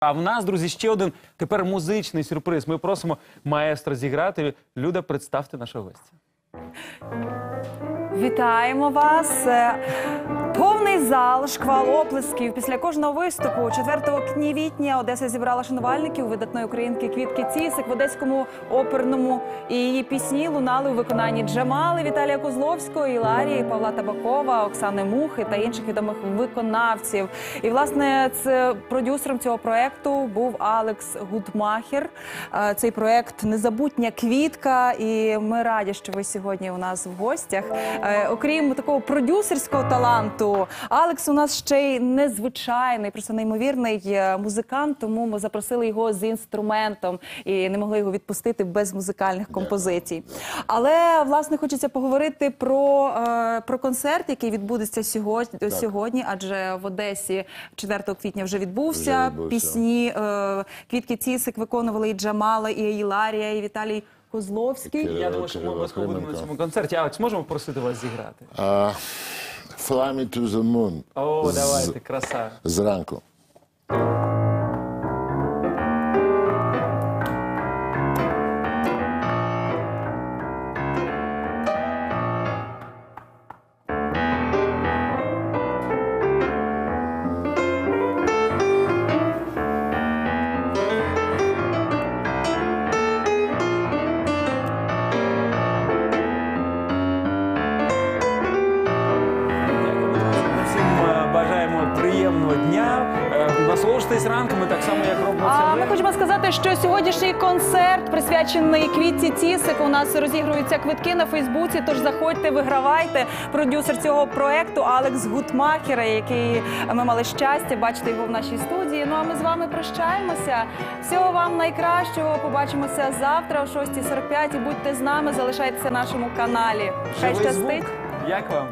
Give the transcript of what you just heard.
А в нас, друзі, ще один тепер музичний сюрприз. Ми просимо маестро зіграти. Люда, представте нашого гостя. Вітаємо вас. Повний зал, шквал оплесків. Після кожного виступу 4 квітня Одеса зібрала шанувальників видатної українки Квітки Цісик в Одеському оперному. І її пісні лунали у виконанні Джамали, Віталія Козловського, Іларії, Павла Табакова, Оксани Мухи та інших відомих виконавців. І власне це продюсером цього проекту був Алекс Гудмахер. Цей проект Незабутня квітка. І ми раді, що ви сьогодні у нас в гостях. Е, Окрім такого продюсерського таланту, Алекс у нас ще й незвичайний, просто неймовірний е, музикант. Тому ми запросили його з інструментом і не могли його відпустити без музикальних композицій. Але власне хочеться поговорити про, е, про концерт, який відбудеться сьогодні, сьогодні, адже в Одесі 4 квітня вже відбувся. Вже відбувся. Пісні е, Квітки Цісик виконували і Джамала, і Іларія, і Віталій Козловський. Я думаю, що ми обов'язково будемо на цьому концерті. Алекс, можемо попросити вас зіграти? Uh, Fly me to the moon. О, З- давайте, краса. Зранку. Насолоджуйтесь ранками так само, як робимо А це. ми ми. хочемо сказати, що сьогоднішній концерт присвячений квітці Цісик. У нас розігруються квитки на Фейсбуці. Тож заходьте, вигравайте. Продюсер цього проекту Алекс Гутмахера, який ми мали щастя бачити його в нашій студії. Ну а ми з вами прощаємося. Всього вам найкращого. Побачимося завтра о 6.45 і будьте з нами. Залишайтеся на нашому каналі. Хай звук. щастить. Як вам?